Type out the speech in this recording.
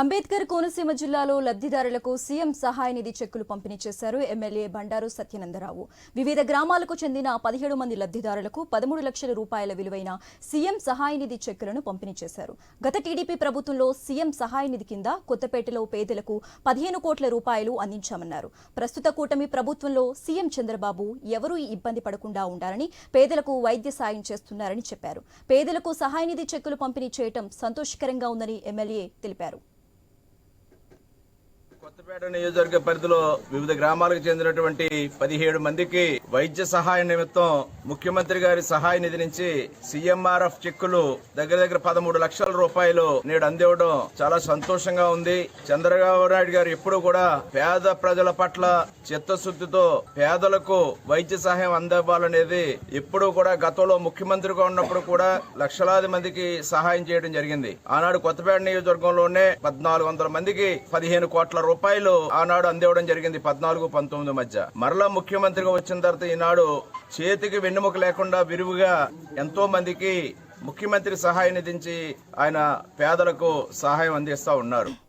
అంబేద్కర్ కోనసీమ జిల్లాలో లబ్ధిదారులకు సీఎం సహాయ నిధి చెక్కులు పంపిణీ చేశారు ఎమ్మెల్యే బండారు సత్యనందరావు. వివిధ గ్రామాలకు చెందిన పదిహేడు మంది లబ్ధిదారులకు పదమూడు లక్షల రూపాయల విలువైన సీఎం సహాయ నిధి చెక్కులను పంపిణీ చేశారు. గత టీడీపీ ప్రభుత్వంలో సీఎం సహాయ నిధి కింద కొత్తపేటలో పేదలకు పదిహేను కోట్ల రూపాయలు అందించామన్నారు. ప్రస్తుత కూటమి ప్రభుత్వంలో సీఎం చంద్రబాబు ఎవరూ ఇబ్బంది పడకుండా ఉండాలని పేదలకు వైద్య సాయం చేస్తున్నారని చెప్పారు. పేదలకు సహాయ నిధి చెక్కులు పంపిణీ చేయటం సంతోషకరంగా ఉందని ఎమ్మెల్యే తెలిపారు. కొత్తపేట నియోజకవర్గ పరిధిలో వివిధ గ్రామాలకు చెందినటువంటి పదిహేడు మందికి వైద్య సహాయ నిమిత్తం ముఖ్యమంత్రి గారి సహాయ నిధి నుంచి సీఎంఆర్ఎఫ్ చెక్కులు దగ్గర దగ్గర పదమూడు లక్షల రూపాయలు నేడు అందివ్వడం చాలా సంతోషంగా ఉంది. చంద్రబాబు నాయుడు గారు ఎప్పుడు కూడా పేద ప్రజల పట్ల చిత్తశుద్ధితో పేదలకు వైద్య సహాయం అందివ్వాలనేది ఎప్పుడు కూడా గతంలో ముఖ్యమంత్రిగా ఉన్నప్పుడు కూడా లక్షలాది మందికి సహాయం చేయడం జరిగింది. ఆనాడు కొత్తపేట నియోజకవర్గంలోనే పద్నాలుగు వందల మందికి పదిహేను కోట్ల రూపాయలు ఆనాడు అందివ్వడం జరిగింది పద్నాలుగు పంతొమ్మిది మధ్య. మరలా ముఖ్యమంత్రిగా వచ్చిన తర్వాత ఈనాడు చేతికి వెన్నుముక లేకుండా విరివిగా ఎంతో మందికి ముఖ్యమంత్రి సహాయం నిధించి ఆయన పేదలకు సహాయం అందిస్తూ ఉన్నారు.